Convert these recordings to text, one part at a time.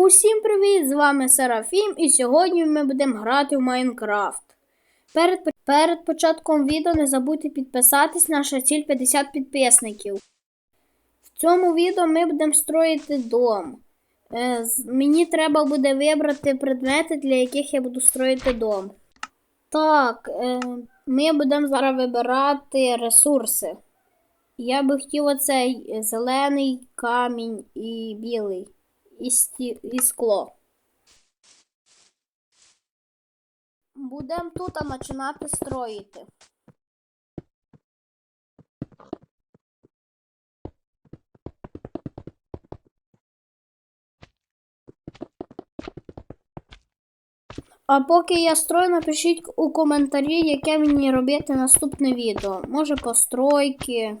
Усім привіт! З вами Серафім, і сьогодні ми будемо грати в Майнкрафт. Перед, перед початком відео не забудьте підписатись, наша ціль 50 підписників. В цьому відео ми будемо строїти дом. Е, мені треба буде вибрати предмети, для яких я буду строїти дом. Так, е, ми будемо зараз вибирати ресурси. Я би хотів оцей е, зелений камінь і білий і, сті... і скло. Будемо тут починати строїти. А поки я строю, напишіть у коментарі, яке мені робити наступне відео. Може постройки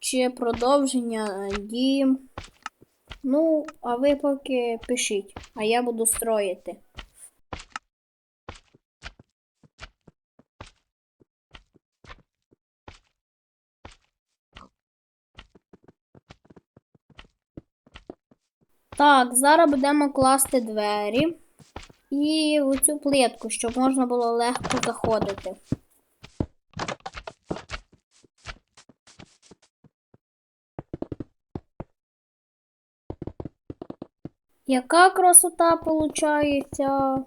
чи продовження е, дім. Ну, а ви поки пишіть, а я буду строїти. Так, зараз будемо класти двері і оцю плитку, щоб можна було легко заходити. Яка красота получається?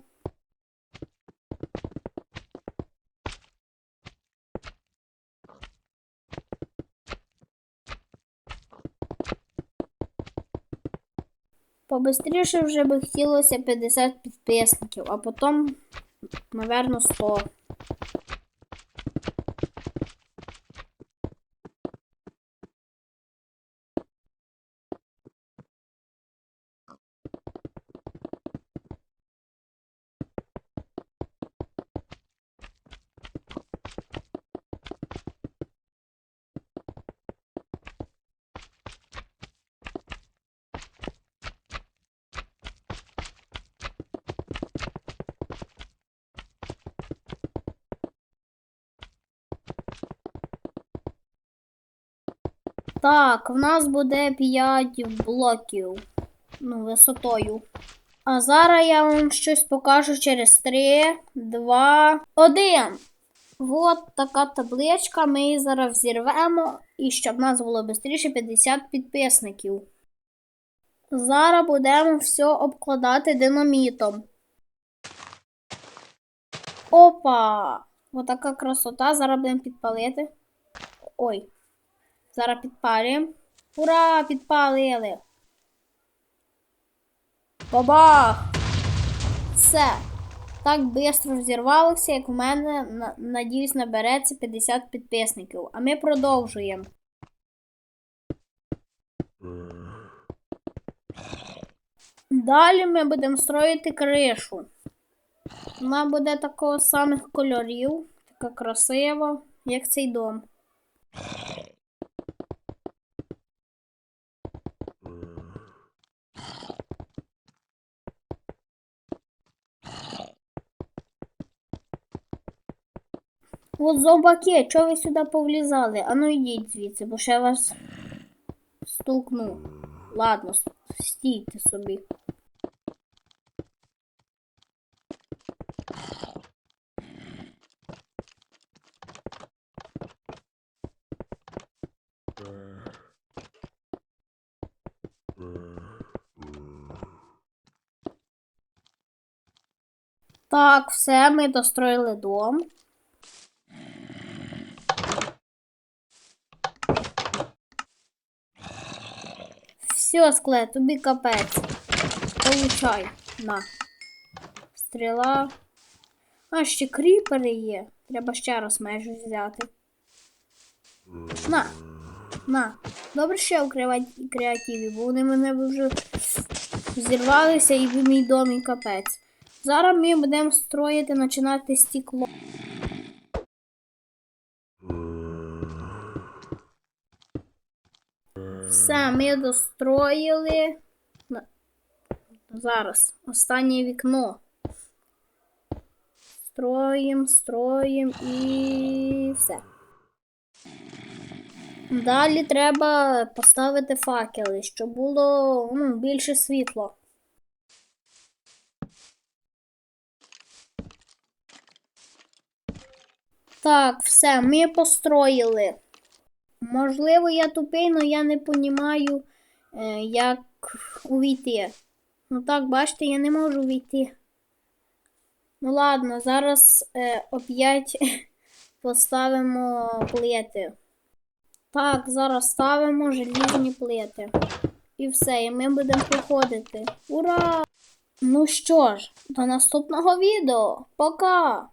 Побистріше вже би хотілося 50 підписників, а потім, напевно, 100. Так, в нас буде 5 блоків. Ну, висотою. А зараз я вам щось покажу через 3, 2, 1. От така табличка. Ми її зараз взірвемо. І щоб нас було швидше 50 підписників. Зараз будемо все обкладати динамітом. Опа! Отака красота. Зараз будемо підпалити. Ой. Зараз підпалюємо. Ура! Підпалили! Бабах! Все. Так швидко взірвалося, як у мене, надіюсь, набереться 50 підписників. А ми продовжуємо. Далі ми будемо строїти кришу. Вона буде такого самих кольорів, така красива, як цей дом. От зомбаки, чого ви сюди повлізали? А ну йдіть звідси, бо ще вас стукну. Ладно, стійте собі. Так, все, ми достроїли дом. Все, скле, тобі капець. Получай. На. Стріла. А, ще кріпери є. Треба ще раз майже взяти. На. На. Добре, я у креативі, бо вони мене вже зірвалися і в мій дом і капець. Зараз ми будемо строїти, починати стекло. Все, ми достроїли. Зараз останнє вікно. Строїм, строїм і все. Далі треба поставити факели, щоб було ну, більше світло. Так, все, ми построїли. Можливо, я тупий, але я не розумію, як увійти. Ну так, бачите, я не можу увійти. Ну ладно, зараз е, оп'ять поставимо плити. Так, зараз ставимо желізні плити. І все, і ми будемо проходити. Ура! Ну що ж, до наступного відео. Пока!